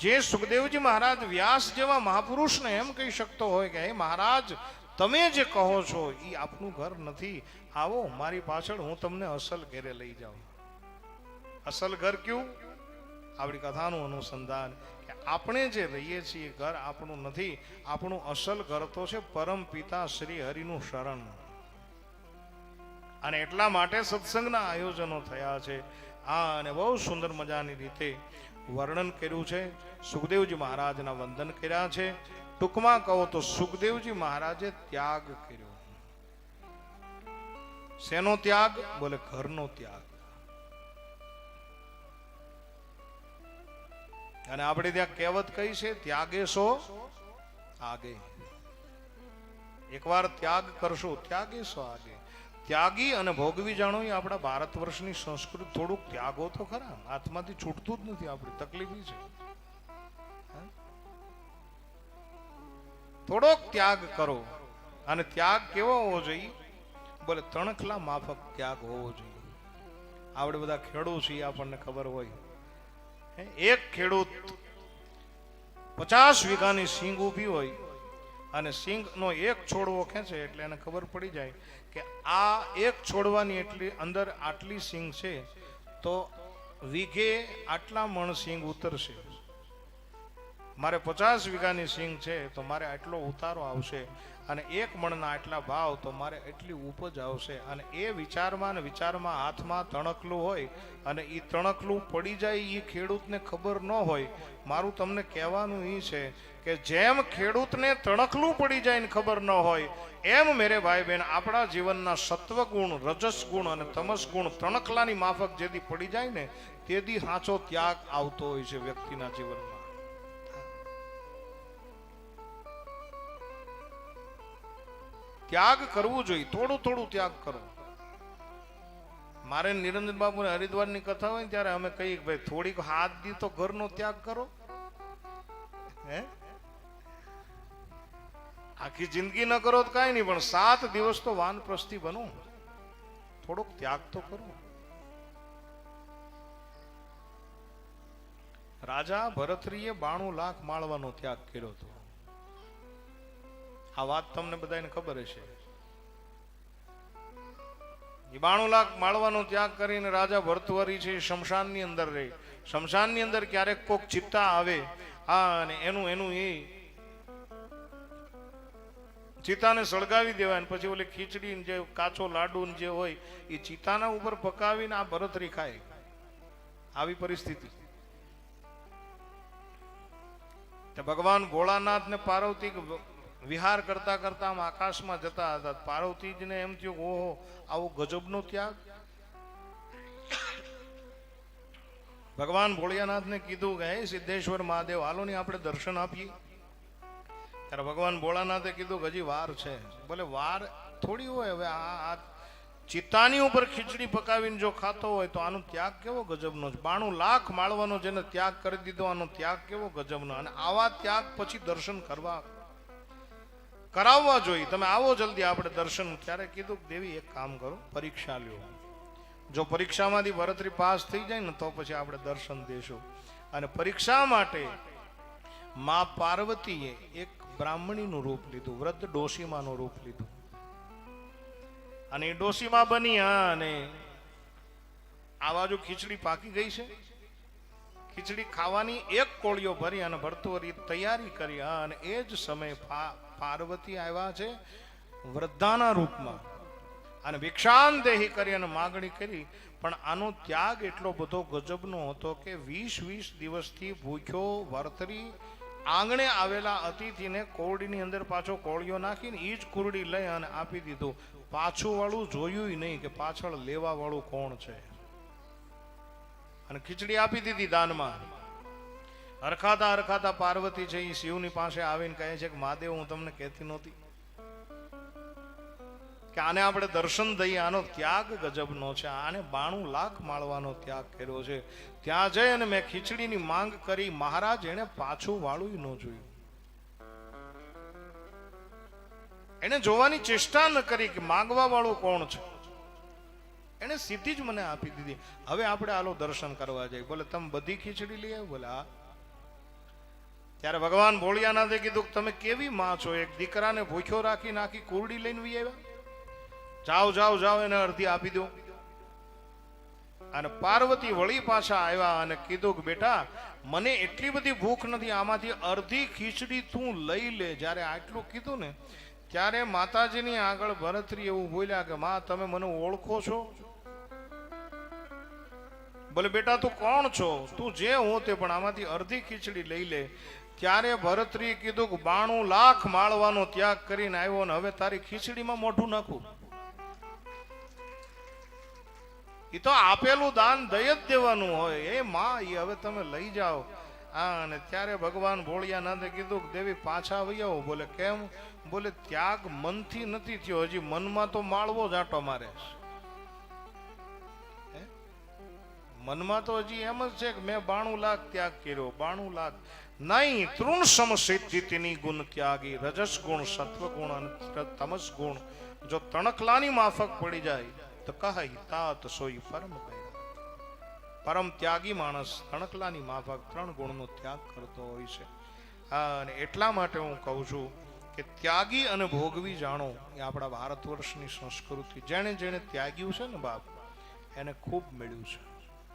જે સુખદેવજી મહારાજ વ્યાસ જેવા મહાપુરુષને એમ કહી શકતો હોય કે, હે મહારાજ, તમે જે કહો છો એ આપનું ઘર નથી. આવો, મારી પાછળ હું તમને અસલ ઘેરે લઈ જાઉં. અસલ ઘર કયું? આપણી કથાનું અનુસંધાન કે આપણે જે રહીએ છીએ ઘર આપણું નથી. આપણું અસલ ઘર તો છે પરમ પિતા શ્રી હરિનું શરણ. અને એટલા માટે સત્સંગના આયોજનો થયા છે. આ અને બહુ સુંદર મજાની રીતે વર્ણન કર્યું છે. સુખદેવજી મહારાજના વંદન કર્યા છે. ટૂંકમાં કહો તો સુખદેવજી મહારાજે ત્યાગ કર્યો. શેનો ત્યાગ? બોલે, ઘરનો ત્યાગ. અને આપણે ત્યાં કહેવત કઈ છે, ત્યાગે સો આગે. એકવાર ત્યાગ કરશો, ત્યાગે સો આગે. ત્યાગી અને ભોગવી જાણો એ આપણા ભારત વર્ષની સંસ્કૃતિ થોડુંક ત્યાગો તો ખરા. હાથમાંથી છૂટતું જ નથી આપણી તકલીફ છે. થોડોક ત્યાગ કરો. અને ત્યાગ કેવો હોવો જોઈએ? બોલે, તણખલા માફક ત્યાગ હોવો જોઈએ. આપણે બધા ખેડૂત છીએ, આપણને ખબર હોય? એક ખેડૂત પચાસ વીઘાની સિંગ ઊભી હોય અને સિંગનો એક છોડવો ખેંચે એટલે એને ખબર પડી જાય કે આ એક છોડવાની એટલી અંદર આટલી સિંગ છે, તો વીઘે આટલા મણ સિંગ ઉતરશે. મારે પચાસ વીઘાની સિંગ છે, તો મારે આટલો ઉતારો આવશે. અને એક મણના આટલા ભાવ તો મારે એટલી ઉપજ આવશે. અને એ વિચારમાં ને વિચારમાં હાથમાં તણકલું હોય અને એ તણકલું પડી જાય એ ખેડૂતને ખબર ન હોય. મારું તમને કહેવાનું એ છે કે જેમ ખેડૂતને તણકલું પડી જાય ને ખબર ન હોય, એમ મેરે ભાઈ બહેન આપણા જીવનના સત્વગુણ રજસ ગુણ અને તમસ ગુણ તણકલાની માફક જેથી પડી જાય ને તેથી સાચો ત્યાગ આવતો હોય છે વ્યક્તિના જીવનમાં. ત્યાગ કરવું જોઈએ, થોડું થોડું ત્યાગ કરો. મારે નિરંજન બાબુ હરિદ્વારની કથા હોય ને ત્યારે અમે કહીએ કે ભાઈ, થોડીક હાથ દી તો ઘરનો ત્યાગ કરો. હે? આખી જિંદગી ન કરો તો કાંઈ નહીં, પણ સાત દિવસ તો વાનપ્રસ્થી બનો. થોડોક ત્યાગ તો કરો. રાજા ભરતરીએ બાણું લાખ માળવાનો ત્યાગ કર્યો હતો. આ વાત તમને બધાને ખબર હશે. બાણું લાખ માળવાનો ત્યાગ કરીને રાજા ભરતવરી છે, શમશાનની અંદર રહે. શમશાનની અંદર ક્યારેક કોક ચિત્તા આવે. હા, અને એનું એનું એ ચિતાને સળગાવી દેવાય પછી ઓલી ખીચડી જે કાચો લાડુ જે હોય, એ ચિતાના ઉપર પકાવીને આ ભરતરી ખાય. આવી પરિસ્થિતિ. ભગવાન ભોળાનાથ ને પાર્વતી વિહાર કરતા કરતા આમ આકાશમાં જતા હતા. પાર્વતીજીને એમ થયું, ઓહો, આવો ગજબનો ત્યાગ. ભગવાન ભોળિયાનાથને કીધું કે સિદ્ધેશ્વર મહાદેવ, હાલો ને આપણે દર્શન આપીએ. ત્યારે ભગવાન ભોળાનાથે કીધું હજી વાર છે. બોલે, વાર થોડી હોય હવે આ ચિત્તાની ઉપર ખીચડી પકાવીને જો ખાતો હોય તો આનો ત્યાગ કેવો ગજબનો છે? બાણું લાખ માળવાનો જેને ત્યાગ કરી દીધો, આનો ત્યાગ કેવો ગજબનો? અને આવા ત્યાગ પછી દર્શન કરવા કરાવવા જોઈએ. તમે આવો જલ્દી આપણે દર્શન. ત્યારે કીધું દેવી, એક કામ કરો, પરીક્ષા લ્યો. જો પરીક્ષામાંથી ભરતરી પાસ થઈ જાય ને તો પછી આપણે દર્શન દેશું. અને પરીક્ષા માટે મા પાર્વતીએ એક બ્રાહ્મણીનું રૂપ લીધું વ્રત ડોસીમાનું રૂપ લીધું. અને એ ડોસીમાં બની અને આ બાજુ ખીચડી પાકી ગઈ છે. ખીચડી ખાવાની એક કોળીઓ ભરી અને ભરતુરી તૈયારી કરી. અને એ જ સમયે પાર્વતી આવ્યા છે વૃદ્ધાના રૂપમાં. અને ભિક્ષાન દેહી કરી અને માગણી કરી, પણ આનો ત્યાગ એટલો બધો ગજબનો હતો કે વીસ વીસ દિવસથી ભૂખ્યો, વર્તરી, આંગણે આવેલા અતિથિને કોરડીની અંદર પાછો કોળિયો નાખીને એ જ કુરડી લઈ અને આપી દીધું. પાછું વાળું જોયું નહીં કે પાછળ લેવા વાળું કોણ છે? અને ખીચડી આપી દીધી દાનમાં. હરખાતા હરખાતા પાર્વતી છે એ શિવની પાસે આવીને કહે છે કે, મહાદેવ, હું તમને કહેતી નહોતી કે આને આપણે દર્શન દઈએ. આનો ત્યાગ ગજબનો છે. આને બાણું લાખ માળવાનો ત્યાગ કર્યો છે. ત્યાં જઈ અને મેં ખીચડીની માંગ કરી. મહારાજ એને પાછું વાળું ન જોયું. એને જોવાની ચેષ્ટા ન કરી કે, માંગવા વાળું કોણ છે? એને સીધી જ મને આપી દીધી. હવે આપણે આલો દર્શન કરવા જઈએ બોલે તમે બધી ખીચડી લઈ આવ્યો બોલે હા ત્યારે ભગવાન ભોળિયાનાથે કીધું કે તમે કેવી માં છો? એક દીકરાને ભૂખ્યો રાખી નાખી કુરડી લઈને વી આવ્યા. જાઓ જાઓ જાઓ, એને અડધી આપી દો. અને પાર્વતી વળી પાછા આવ્યા અને કીધું કે બેટા, મને એટલી બધી ભૂખ નથી, આમાંથી અડધી ખીચડી તું લઈ લે. જ્યારે આટલું કીધું ને, ત્યારે માતાજીની આગળ ભરતરી એવું બોલ્યા કે, માં, તમે મને ઓળખો છો? બોલે, બેટા, તું કોણ છો? તું જે હું તે પણ આમાંથી અડધી ખીચડી લઈ લે. ત્યારે ભરતરી કીધું કે બાણું લાખ માળવાનો ત્યાગ કરીને આવ્યો ને હવે તારી ખીચડીમાં મોઢું નાખું. એ તો આપેલું દાન દઈ જ દેવાનું હોય. એ માં એ હવે તમે લઈ જાઓ. હા અને ત્યારે ભગવાન ભોળિયાનાથે કીધું દેવી પાછા આવો. બોલે, કેમ? બોલે, ત્યાગ મનથી નથી થયો. હજી મનમાં તો માળવો જાટો મારે છે. મનમાં તો હજી એમ જ છે કે મેં બાણું લાખ ત્યાગ કર્યો, બાણું લાખ. નહીં, તૃણ સિદ્ધિતિની ગુણ ત્યાગી, રજસ ગુણ, સત્વ ગુણ અને તમસ ગુણ. જો તણકલાની માફક પડી જાય, તો કહી તાત સોઈ પરમ. પરમ ત્યાગી માણસ તણકલાની માફક ત્રણ ગુણનો ત્યાગ કરતો હોય છે. અને એટલા માટે હું કહું છું કે ત્યાગી અને ભોગવી જાણો એ આપણા ભારત વર્ષની સંસ્કૃતિ. જેણે જેણે ત્યાગ્યું છે ને બાપ, એને ખૂબ મળ્યું છે.